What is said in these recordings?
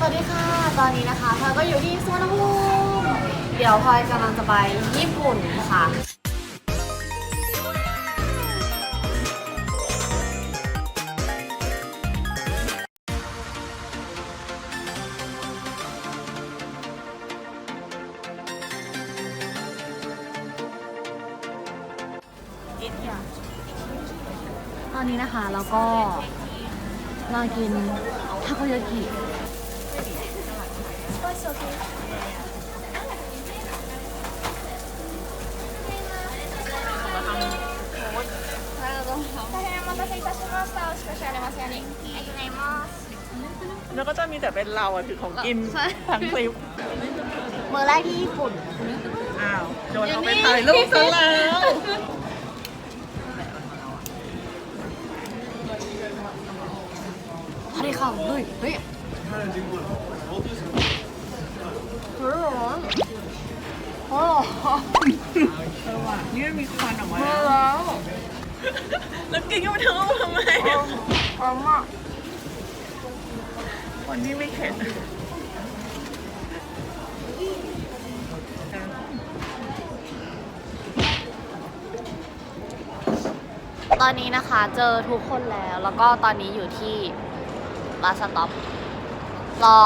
สวัสดีค่ะ ตอนนี้นะคะพลอยก็อยู่ที่สุวรรณภูมิเดี๋ยวพลอยกำลังจะไปญี่ปุ่นค่ะ ตอนนี้นะคะเราก็มากินทาโกยากิ แล้วก็จะมีแต่เป็นเราอะถือของกินทั้งคลิปมื้อแรกที่ญี่ปุ่น อ้าวโดนเอาไปถ่ายรูปซะแล้วสวัสดีค่ะเฮ้ยเฮ้ยเฮ้ยร้อนโอ้เออว่ะนี่มันมีควันออกมาโหแล้วแล้วแล้วกินก็ไม่ทั้งทำไมอะร้อนมากวันนี้ไม่เข็ดตอนนี้นะคะเจอทุกคนแล้วแล้วก็ตอนนี้อยู่ที่บาสสต็อปรอ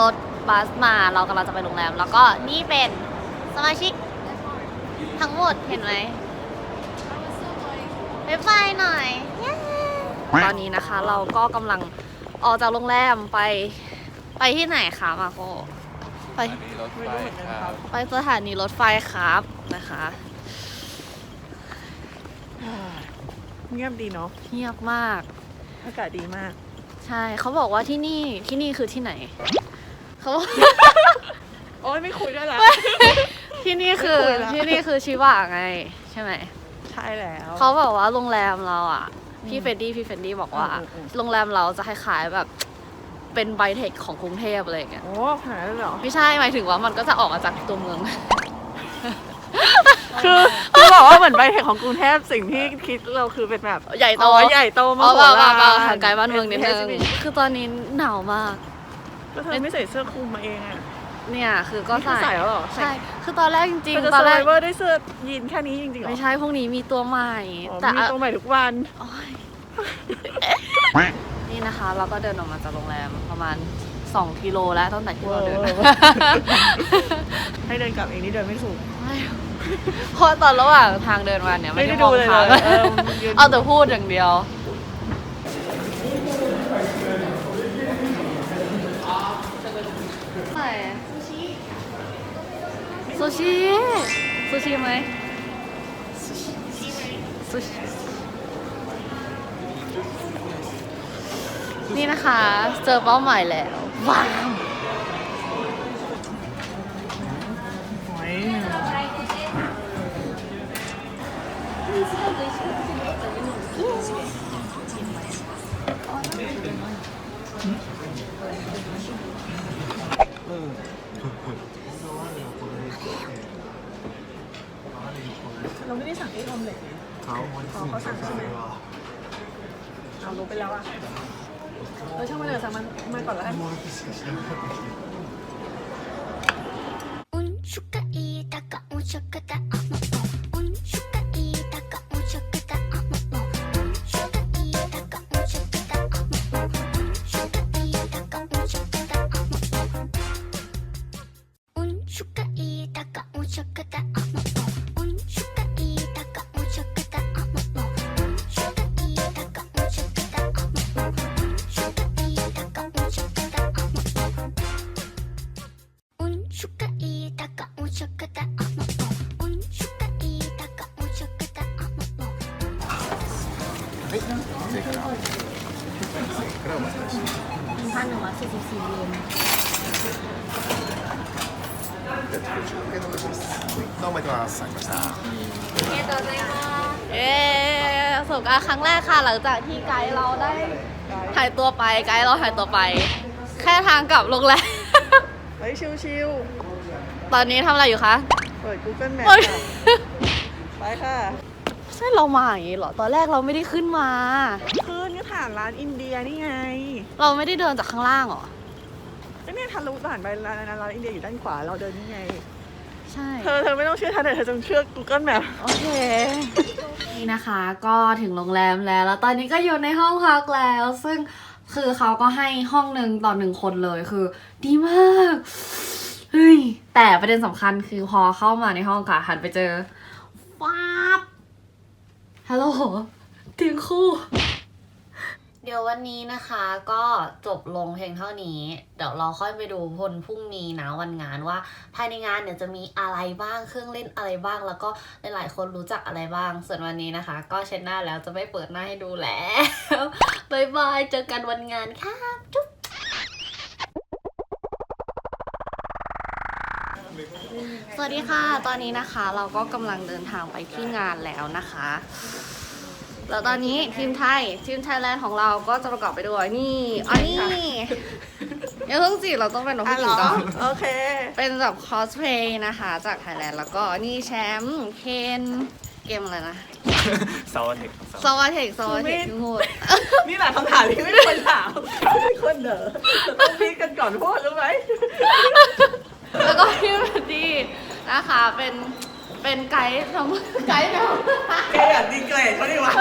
รถ บัสมาเรากำลังจะไปโรงแรม แล้วก็นี่เป็นสมาชิกทั้งหมดเห็นไหมไปไฟหน่อยเย้ตอนนี้นะคะเราก็กำลังออกจากโรงแรมไปไปที่ไหนคะมาโกไปอันนี้รถไฟครับไปสถานีรถไฟครับนะคะ เงียบดีเนาะเงียบมาก อากาศดีมาก ใช่เขาบอกว่าที่นี่ที่นี่คือที่ไหน เขาบอก โอ้ยไม่คุยด้วยละ ที่นี่คือไม่คุยละ ที่นี่คือชิวะไง ใช่ไหม ใช่แล้ว เขาบอกว่าโรงแรมเราอะ พี่เฟรดดี้พี่เฟรดดี้บอกว่า อืมอืมอืม โรงแรมเราจะคล้ายๆแบบเป็นไบเทคของกรุงเทพอะไรอย่างเงี้ย โอ้ขนาดนั้นเลยเหรอ ไม่ใช่หมายถึงว่ามันก็จะออกมาจากตัวเมือง คือคือบอกว่าเหมือนใบเทคของกรุงเทพสิ่งที่คิดเราคือเป็นแบบใหญ่โต อ๋อใหญ่โตมาเอาโหเปล่าเปฬาล่าเปล่ารห่างไกลบ้านเมืองนิดนึงป็คือตอนนี้หนาวมาก ก็เธอไม่ใส่เสื้อคลุมมาเองอะเนี่ยคือก็นี่คือใส่ใส่แล้วเหรอใช่ คือตอนแรกจริงเธอจะๆตอนสแรไลกเวอร์ด้วยเสื้อยีนแค่นี้จริงๆเหรอไม่ใช่พวกนี้มีตัวใหม่อ๋อแต่มีอะตัวใหม่ทุกวันโอ๊ยนี่นะคะ เราก็เดินออกมาจากโรงแรมประมาณ2กิโลแล้วตั้งแต่ที่เราเดินเวอร์ให้เดินกลับเองนี่เดินไม่ถูกเพราะตอนระหว่างทางเดินมาเนี่ยไม่ได้มองทางไม่ได้ดูเลยเออยืนเอาแต่พูดอย่างเดียวไหน ซูชิซูชิไหมซูชินี่นะคะ เจอเป้าหมายแล้ว ว้าว หอย เราไม่ได้สั่งไอ้ออมเล็ตไง เขา อ๋อเขาสั่งใช่ไหมเอารู้ ไปแล้วอะเออช่างมันเถอะสั่งมันมาก่อนแล้วกัน はいそれからそれからお待ちして พันหนึ่งร้อยสี่สิบสี่เยน じゃあご注文お願いしますどうもありがとうございますありました เอ๊ประสบการณ์ครั้งแรกค่ะ หลังจากที่ไกด์เราได้หายตัวไป ไกด์เราหายตัวไป แค่ทางกลับโรงแรม เฮ้ยชิว ตอนนี้ทำอะไรอยู่คะ ๆ เปิด Google Map เฮ้ย ค่ะไปค่ะ ใ ช่เรามาอย่างนี้เหรอ ตอนแรกเราไม่ได้ขึ้นมาคืนก็ผ่านร้านอินเดียนี่ไงเราไม่ได้เดินจากข้างล่างเหรอ ก็เนี่ยทะลุผ่านไปร้านร้านร้านอินเดียอยู่ด้านขวาเราเดินนี่ไง ใช่ เธอเธอไม่ต้องเชื่อทันแต่เธอจงเชื่อ Google Map โอเค นี่นะคะก็ถึงโรงแรมแล้ว แล้วตอนนี้ก็อยู่ในห้องพักแล้ว ซึ่งคือเขาก็ให้ห้องหนึ่งต่อหนึ่งคนเลยคือ ดีมากเฮ้ยแต่ประเด็นสำคัญคือพอเข้ามาในห้องค่ะหันไปเจอฟ้าบ ฮัลโหลเตียงคู่ เดี๋ยววันนี้นะคะก็จบลงเพียงเท่านี้ เดี๋ยวเราค่อยไปดูพลพรุ่งนี้นะวันงานว่า ภายในงานเนี่ยจะมีอะไรบ้างเครื่องเล่นอะไรบ้าง แล้วก็หลายๆคนรู้จักอะไรบ้าง ส่วนวันนี้นะคะ ก็เช็ดหน้าแล้วจะไม่เปิดหน้าให้ดูแล้วบายบายเจอกันวันงานค่ะจุ๊บ สวัสดีค่ะ ตอนนี้นะคะเราก็กำลังเดินทางไปที่งานแล้วนะคะ แล้วตอนนี้ทีมไทยทีมไทยแลนด์ของเราก็จะประกอบไปด้วยนี่อันนี้ยังเพิ่งสิเราต้องเป็นน้องอะผู้หเหรญิงอก่อน โอเค เป็นแบบคอสเพลย์นะคะ จากไทยแลนด์แล้วก็นี่แชมป์เคนเกมอะไรนะซาวเทคซาวาเทคซาวาเทคทั้งหมดนี่แหละคำถามที่ไม่ควรถามไม่ควรเด๋อต้องมีกันก่อนพูดรู้ไหม แล้วก็พี่แพดดี้นะคะเป็นเป็นไกด์ทำไกด์แนวแกอยากดีเกรดเขาดิวะ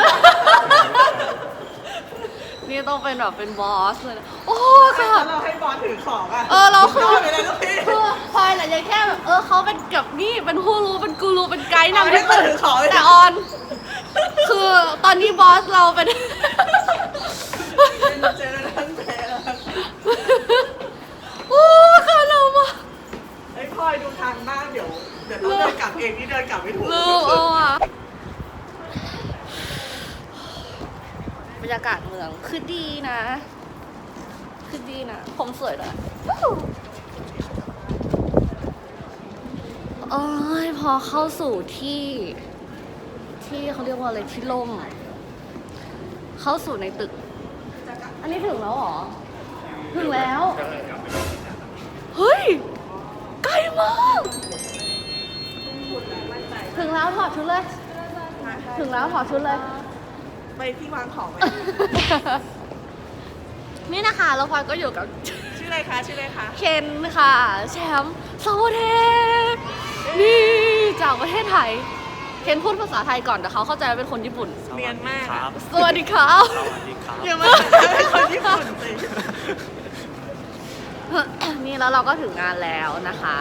นี่ต้องเป็นแบบเป็นบอสเลยนะโอ้ค่ะเราให้บอสถือของอะเออเราคือไปเลยลูกพี่คือพลอยแหละยังแค่แบบเออเขาเป็นแบบนี่เป็นผู้รู้เป็นกูรูเป็นไกด์นำให้ที่ถือของแต่ออน คือตอนนี้บอสเราเป็น เจอทั้งเจอ โอ้ค่ะเรามา ไอ้พลอยดูทางบ้างเดี๋ยวเดี๋ยวต้องเดินกลับเองนี่เดินกลับไม่ถูกลืมเออว่ะบรรยากาศเมืองคือดีนะ คือดีนะ ผมสวยด้วยโอ้ยพอเข้าสู่ที่ ที่เขาเรียกว่าอะไรที่ล่ม เข้าสู่ในตึก อันนี้ถึงแล้วเหรอ ถึงแล้ว แล้วถอดชุดเลย ถึงแล้วถอดชุดเลย ไปที่วางของไหมนี่นะคะแล้วพลอยก็อยู่กับ ชื่ออะไรคะ ชื่ออะไรคะ เคนค่ะ แชมป์สาวเทพนี่จากประเทศไทย เคนพูดภาษาไทยก่อนแต่เขาเข้าใจว่าเป็นคนญี่ปุ่น เนียนมากคอะรับสวัสดีครับ สวัสดีครับเดี๋ยวมาเป็นคนญี่ปุ่นสินี่แล้วเราก็ถึงงานแล้วนะคะ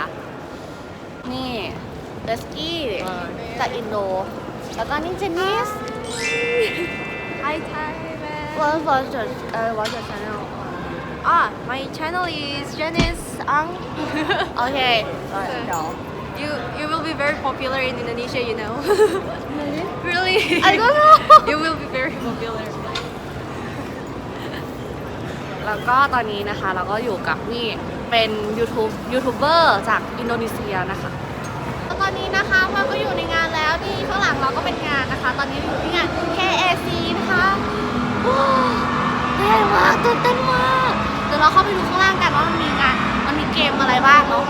นี่ เดสกี้จากอินโด แล้วก็นี่เจนนิส Hi Thailand. What was your uh, what's your channel Ah, my channel is Janice Ang. โอเคเดี๋ยว You you will be very popular in Indonesia, you know. really? I don't know you will be very popular. แล้วก็ตอนนี้นะคะเราก็อยู่กับนี่เป็นยูทูบยูทูบเบอร์จากอินโดนีเซียนะคะแล้วตอ นี้นะคะเราก็อยู่ในงานแล้วนี่ข้างหลังเราก็เป็นงานนะคะ ตอนนี้อยู่ที่งาน KAC นะคะว้าวใหญ่มากตื่นเต้นมากเดี๋ยวเราเข้าไปดูข้างล่างกันว่ามันมีงานมันมีเกมอะไรบ้างเนาะ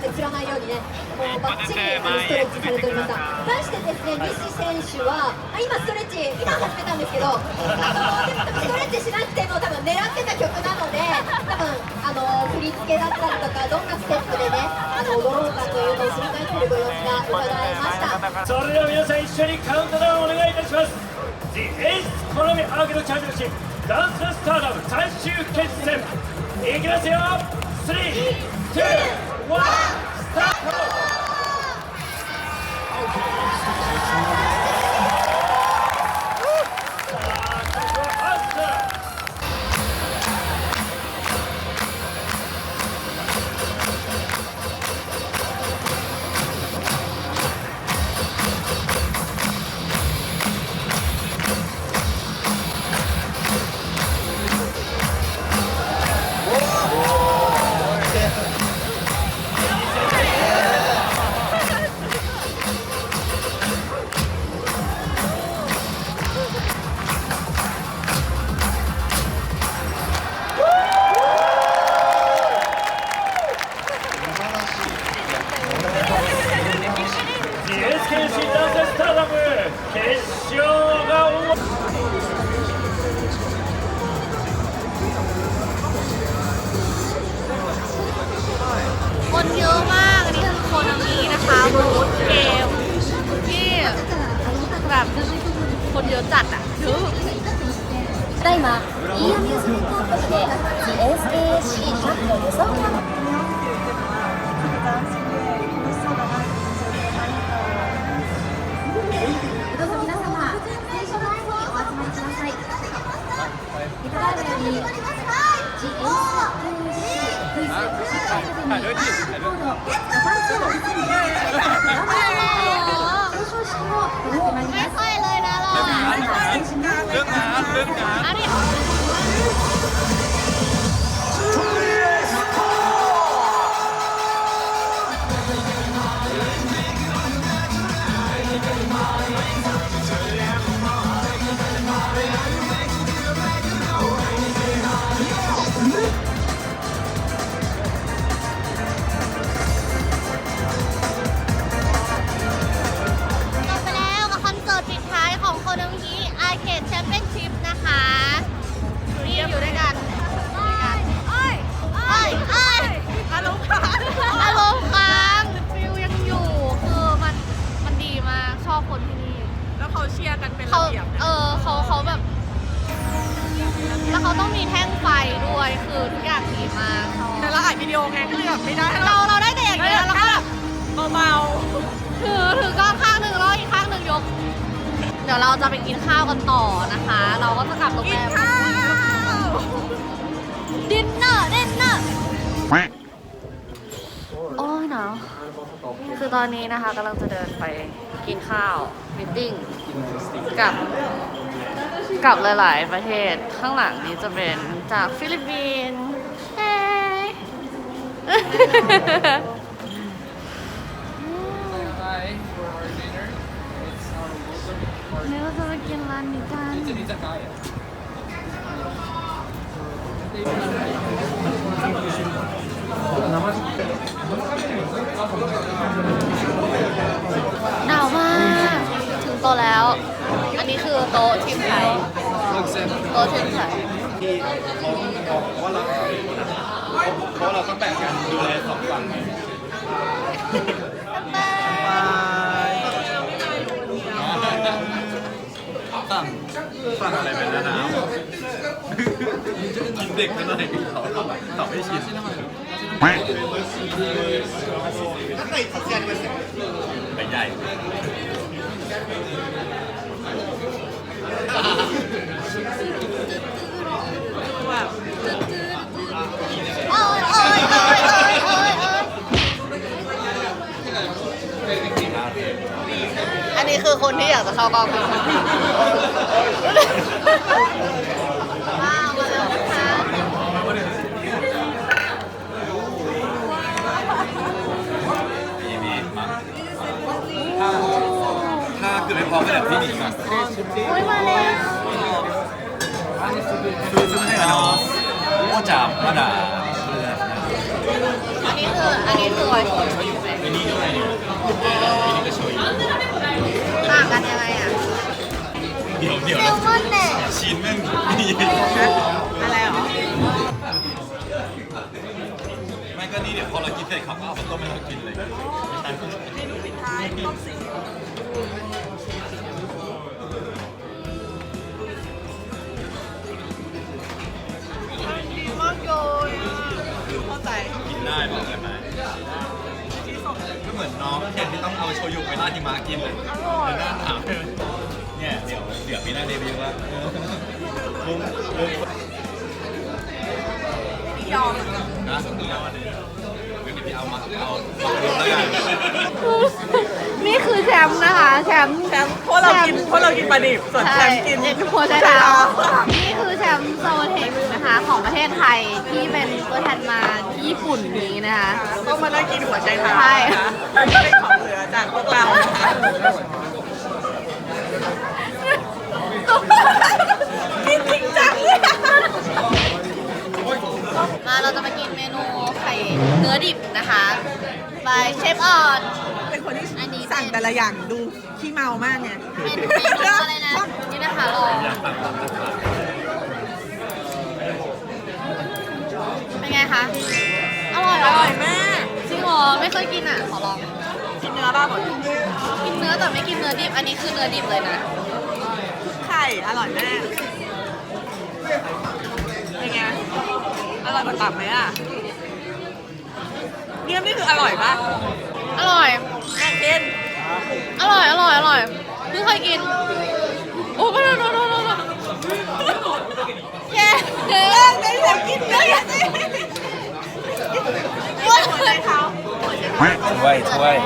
忘れ散らないようにねもうバッチリあのストレッチされておりました対してですね西選手はあ今ストレッチ今始めたんですけどあのストレッチしなくても多分狙ってた曲なので多分あの振り付けだったりとかどんなステップでねあの踊ろうかというのを振り返ってるご様子が伺えました。それでは皆さん一緒にカウントダウンお願いいたします。The Ace コノミアーケードチャンピオンシップダンススターダム最終決戦。いきますよ。3、2、1、One, stop! 快乐来了！ โอ้ยหนาวคือตอนนี้นะคะกำลังจะเดินไปกินข้าวมิทติ้งกับกับหลาย ๆ ประเทศข้างหลังนี้จะเป็นจากฟิลิปปินส์เฮ้ยเนี่ยเราจะไปกินร้านนี้กัน หนาวมาก ถึงโตะแล้ว อันนี้คือโต๊ะทีมไทยโต๊ะทีมไทยที่เขาบอกว่าเราเพราะเราต้องแบ่งกันดูแลสองฝั่งไงฝั่งฝั่งอะไรเป็นน้ำเด็กไปหน่อยตอบไม่ชิน ไปใหญ่โอ้ยโอ้ยโอ้ยโอ้ยโอ้ยอันนี้คือคนที่อยากจะเข้ากล้องว้าวมาแล้วนะคะ มีมีมั้งถ้าถ้า เกิดไม่พอก็แบบที่หนีก่อนอุ้ยมาแล้วคือซึ่งให้เราโอ้จับมาด่าอันนี้คืออันนี้คือไวโฟนใช่ไหมอันนี้ด้วยอันนี้ก็โชยต่างกันยังไงอะเดี๋ยวเดี๋ยวเซลมอนเนี่ยชิ้นแม่งนี่อะไรหรอไม่ก็นี่เดี๋ยวพอเรากินเสร็จเขาก็เอามาต้มให้เรากินเลยใช่เมนูปิดท้ายต้มสี ต้องเอาโชยุไปราดที่มากินเลยเดี๋ยวหน้าถามเนี่ยเดี๋ยวเดี๋ยวปีหน้าเดบิวต์ละลุงลุงยอมนะเดี๋ยววันนี้เดี๋ยวพี่เอามาเอามาลงแล้วกันนี่ คือแชมป์นะคะ แชมป์แชมป์เพราะเรากินเพราะเรากินปลาดิบส่วนแชมป์กินเอ็นโคใช้เท้านี่คือแชมป์โซเทคนะคะของประเทศไทยที่เป็นตัวแทนมาที่ญี่ปุ่นนี้นะคะต้องมานั่งกินหัวใจเท้าใช่นะคะเป็นของเหลือจากพวกเรานะคะกินจริงจังเลยอะมาเราจะมากินเมนูไข่เนื้อดิบนะคะบาย เชฟออนเป็นคนที่อันนี้สั่งแต่ละอย่างดูขี้เมามากไงเป็นเมนูอะไรนะ นี่นะคะลองเป็นไงคะ อร่อยเหอรอร่อยมากจริงเหรอ ไม่เคยกินอะ ขอลอง กินเนื้อบ้างหมดกินเนื้อแต่ไม่กินเนื้อดิบ อันนี้คือเนื้อดิบเลยนะ ไข่อร่อยมากเป็นไงอร่อยกว่าตับไหมอะเนี่ยนี่คืออร่อยปะอร่อยแม่ กิน อร่อย อร่อย อร่อยเพิ่งเคยกิน โอ้โหโน้โน้โน้โน้แย่เนื้อไม่อยากกินเลยอะสิหัวใจเท้าถ้วยถ้วย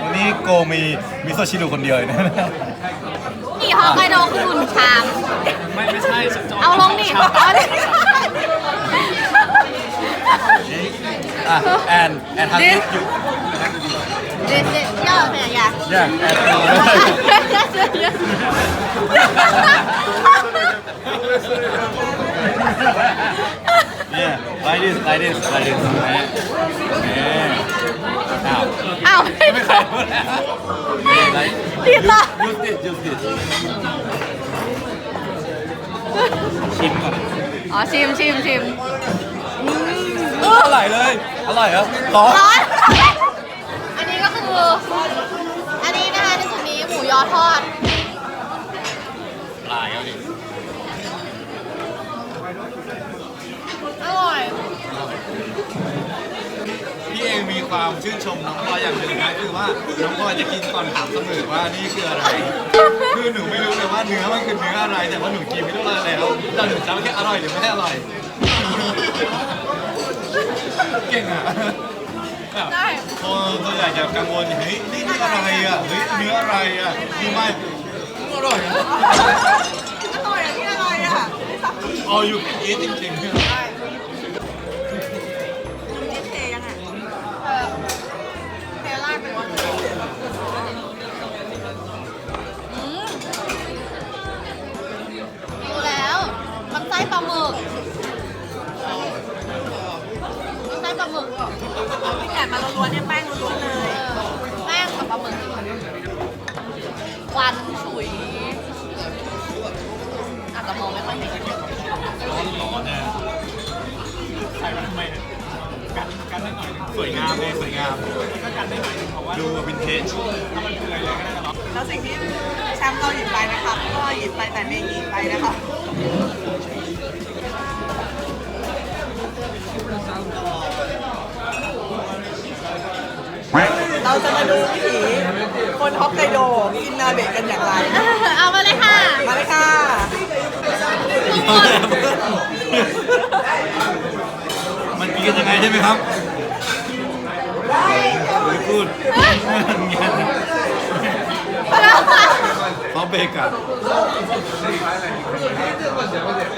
วันนี้โกมีมิโซะชิรุคนเดียวเลยนะนี่ฮอกไกโดคือหุ่นชาม ไม่ไม่ใช่เอาลงดิเอาดิอะแอนแอนทันทีอยู่ เด็ดเด็ดเยอะ เนี่ยอย่าย่างแอนเนี่ย like this like this like this เนี่ยอ้าวอ้าวไม่ขายหมดแล้วเนี่ย like ผิดเหรอ use this use this ชิมก่อนอ๋อชิมชิมชิมอร่อยเลย อร่อยเหรอร้อน ร้อน อันนี้ก็คือ อทอด ปลายเอาดิอร่อย พี่เองมีความชื่นชมน้องพลอยอย่างหนึ่งนะคือว่าน้องพลอยจะกินก่อนถามเสมอว่านี่คืออะไร คือหนูไม่รู้เลยว่าเนื้อมันคือเนื้ออะไร แต่ว่าหนูกินไม่รู้เลยแล้วแต่หนูจำแค่อร่อยหรือไม่อร่อย เก่งอะ แบบได้คนตัวใหญ่จะกังวลเฮ้ยนี่นี่อะไรอะเฮ้ยเนื้ออะไรอะนี่ไม่อร่อยอะอร่อยอะนี่อร่อยอะเอาอยู่กินจริงๆ เราจะมาดูวิถีคนฮอกไกโดกินนาเบะกันอย่างไร เอามาเลยค่ะมาเลยค่ะมันกินกันยังไงใช่ไหมครับไม่พูดเพราะ เบรกอะ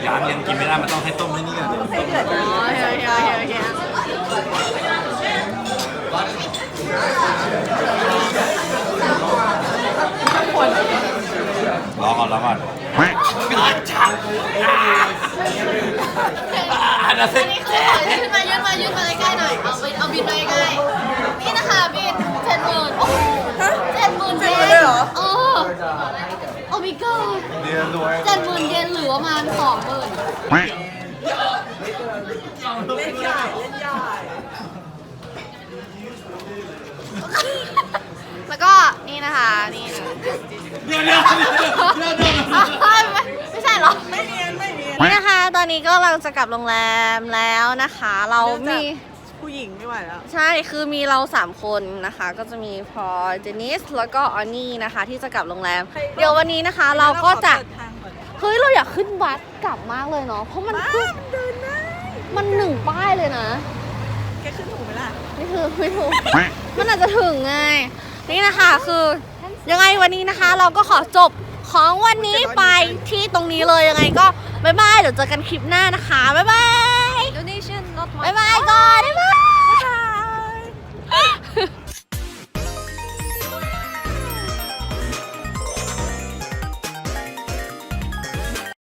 ยามยังกินไม่ได้มันต้องให้ต้มให้นี่ก่อนอ๋อโอเคโอเคโอเครอก่อนรอก่อนอันนั้นอันนี้คือยืนมายืนมายืนมาใกล้ๆหน่อย เอาบินเอาบินไปใกล้ๆนี่นะคะบินเจ็ดหมื่นโอ้เจ็ดหมื่นเยนเออโอ้มิเกอร์ เรียนรวยเจ็ดหมื่นเยนหรือประมาณสองหมื่นเล่นใหญ่เล่นใหญ่แล้วก็นี่นะคะนี่ เดี๋ยวเดี๋ยวเดี๋ยวเดี๋ยวเดี๋ยวไม่ไม่ใช่เหรอ ไม่เนียนไม่เนียนนี่นะคะ ตอนนี้ก็กำลังจะกลับโรงแรมแล้วนะคะ เรามี ผู้หญิงไม่ไหวแล้ว ใช่ คือมีเรา 3 คนนะคะ ก็จะมีพลอยเจนิส แล้วก็ออนนี่นะคะ ที่จะกลับโรงแรม เดี๋ยววันนี้นะคะ เราก็จะ เฮ้ยเราอยากขึ้นบัสกลับมากเลยเนาะเพราะมันขึ้นมันเดินได้มันหนึ่งป้ายเลยนะ แกขึ้นถูกไหมล่ะไม่ถึงไม่ถูกมันอาจจะถึงไง นี่นะคะคือ ยังไงวันนี้นะคะ เราก็ขอจบของวันนี้ไปที่ตรงนี้เลยยังไงก็บ๊ายบายเดี๋ยวเจอกันคลิปหน้านะคะบ๊ายบาย Donation, not บ๊ายบายก่อนบ๊ายบาย